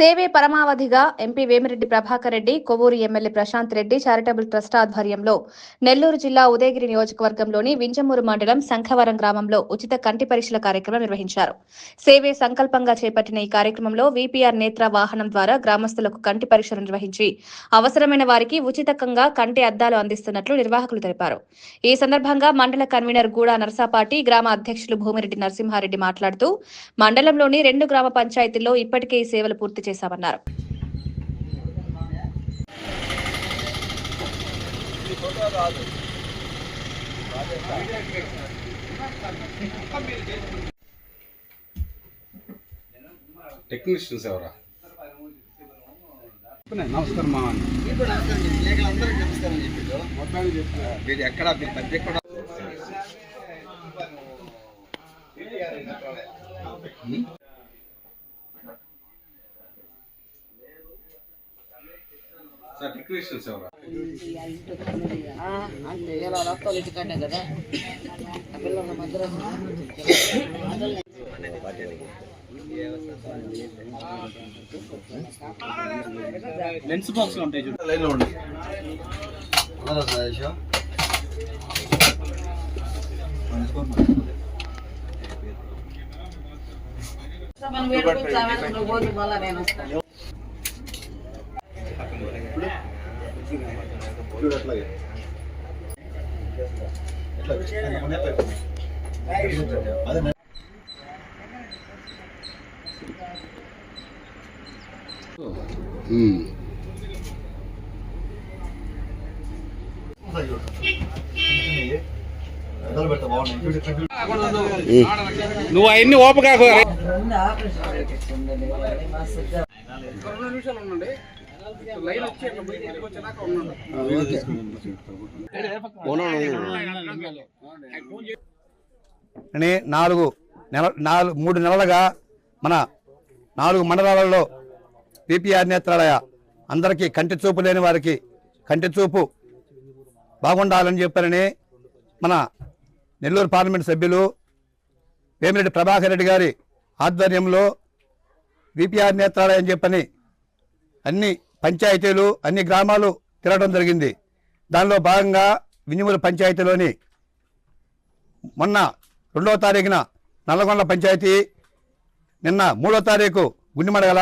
సేవే పరమావధిగా MP Vemireddy Prabhakar Reddy Kovvur MLA Prashanth Reddy charitable trust ఆధ్వర్యంలో నెల్లూరు జిల్లా ఉదయగిరి నియోజకవర్గంలోని వింజమూరు మండలం శంఖవరం గ్రామంలో ఉచిత కంటి పరీక్షల కార్యక్రమం నిర్వహించారు. సేవే సంకల్పంగా చేపట్టిన ఈ కార్యక్రమంలో వీపీఆర్ నేత్ర వాహనం ద్వారా గ్రామస్తులకు కంటి పరీక్షలు నిర్వహించి అవసరమైన వారికి ఉచితంగా కంటి అద్దాలు అందిస్తున్నట్లు నిర్వాహకులు తెలిపారు. ఈ సందర్భంగా మండల కన్వీనర్ గూడా నరసాపాటి గ్రామ అధ్యక్షులు భూమిరెడ్డి నరసింహారెడ్డి మాట్లాడుతూ మండలంలోని రెండు గ్రామ పంచాయతీల్లో ఇప్పటికే ఈ సేవలు పూర్తి చేశామన్నారు. టెక్నీషియన్స్ ఎవరా? నమస్కారం మా మీరు ఎక్కడ మీరు పెద్ద ఎక్కడ సార్ టెక్నీషియన్స్ ఎవరా అంటే ఇలా రక్తాలు ఇచ్చుకంటే కదా ఆ పిల్లల మధ్య లెన్స్ బాక్స్లో ఉంటాయి చూడు. లైన్లో ఉండి. ఉన్నారా సదేశ్ మనం పెట్టుకుంటామని నువ్వు మళ్ళా నేను వస్తాను. చూడు అట్లాగే. నువ్వు అవన్నీ ఓపకాకు రెండు చేపించింది మస్తు అని నాలుగు నెల నాలుగు మూడు నెలలుగా మన నాలుగు మండలాలలో పిపిఆర్ నేత్రాలయ అందరికీ కంటి చూపు లేని వారికి కంటి చూపు బాగుండాలని చెప్పారని మన నెల్లూరు పార్లమెంట్ సభ్యులు వేమిరెడ్డి ప్రభాకర్ రెడ్డి గారి ఆధ్వర్యంలో విపిఆర్ నేత్రాలయం చెప్పని అన్ని పంచాయతీలు అన్ని గ్రామాలు తిరగడం జరిగింది. దానిలో భాగంగా వినిముల పంచాయతీలోని మొన్న రెండవ తారీఖున నల్లగొండ పంచాయతీ నిన్న మూడో తారీఖు గుండిమడగల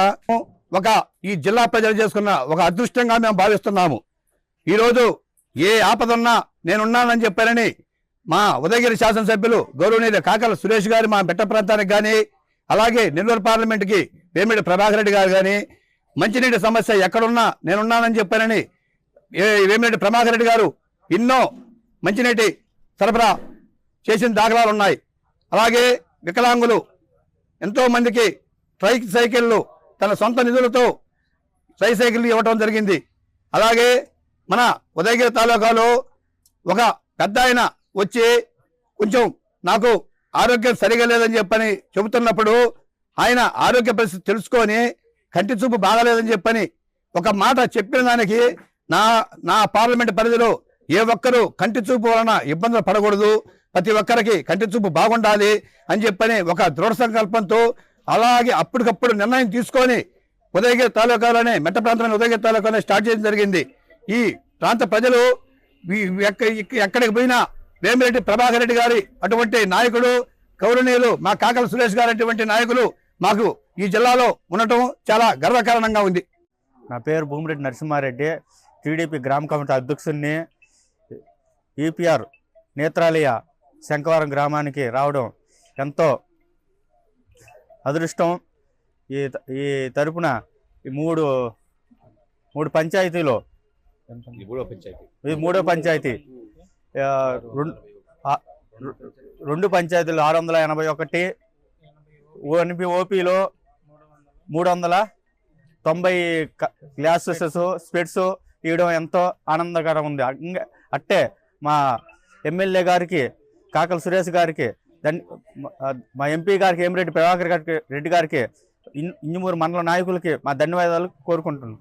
ఒక ఈ జిల్లా ప్రజలు చేసుకున్న ఒక అదృష్టంగా మేము భావిస్తున్నాము. ఈరోజు ఏ ఆపదున్నా నేనున్నానని చెప్పారని మా ఉదయగిరి శాసనసభ్యులు గౌరవనీయులు కాకల సురేష్ గారు మా బెట్ట ప్రాంతానికి కానీ అలాగే నెల్లూరు పార్లమెంట్కి వేమిడి ప్రభాకర్ రెడ్డి గారు కానీ మంచినీటి సమస్య ఎక్కడున్నా నేనున్నానని చెప్పానని ఏ- వేమిరెడ్డి ప్రభాకర్ రెడ్డి గారు ఎన్నో మంచినీటి సరఫరా చేసిన దాఖలాలు ఉన్నాయి. అలాగే వికలాంగులు ఎంతోమందికి ట్రై సైకిళ్ళు తన సొంత నిధులతో ట్రై సైకిల్ ఇవ్వటం జరిగింది. అలాగే మన ఉదయగిరి తాలూకాలో ఒక పెద్ద ఆయన వచ్చి కొంచెం నాకు ఆరోగ్యం సరిగా లేదని చెప్పని చెబుతున్నప్పుడు ఆయన ఆరోగ్య పరిస్థితి తెలుసుకొని కంటి చూపు బాగలేదని చెప్పని ఒక మాట చెప్పిన దానికి నా నా పార్లమెంట్ పరిధిలో ఏ ఒక్కరూ కంటి చూపు వలన ఇబ్బందులు పడకూడదు. ప్రతి ఒక్కరికి కంటి చూపు బాగుండాలి అని చెప్పని ఒక దృఢ సంకల్పంతో అలాగే అప్పటికప్పుడు నిర్ణయం తీసుకొని ఉదయగిరి తాలూకాలోనే మెట్ట ప్రాంతంలో ఉదయగిరి తాలూకాలోనే స్టార్ట్ చేయడం జరిగింది. ఈ ప్రాంత ప్రజలు ఎక్కడికి పోయినా వేమిరెడ్డి ప్రభాకర్ రెడ్డి గారి అటువంటి నాయకుడు కౌరణీయులు మా కాకల సురేష్ గారు అటువంటి నాయకులు మాకు ఈ జిల్లాలో ఉండటం చాలా గర్వకారణంగా ఉంది. నా పేరు భూమిరెడ్డి నరసింహారెడ్డి టీడీపీ గ్రామ కమిటీ అధ్యక్షుడిని ఈపీఆర్ నేత్రాలయ శంకవరం గ్రామానికి రావడం ఎంతో అదృష్టం. ఈ ఈ తరపున ఈ మూడు మూడు పంచాయతీలో. మూడో పంచాయతీ. ఇది మూడో పంచాయతీ. రెండు పంచాయతీలు ఆరు వందల ఎనభై ఒకటి ఓపీలో మూడు వందల తొంభై గ్లాసెస్ స్పెట్స్ ఇవ్వడం ఎంతో ఆనందకరం ఉంది. అట్టే మా ఎమ్మెల్యే గారికి కాకల సురేష్ గారికి మా- ఎంపీ గారికి ఏమిరెడ్డి ప్రభాకర్ గారికి రెడ్డి గారికి ఇన్- ఇంజమూరు మండల నాయకులకి మా ధన్యవాదాలు కోరుకుంటున్నాను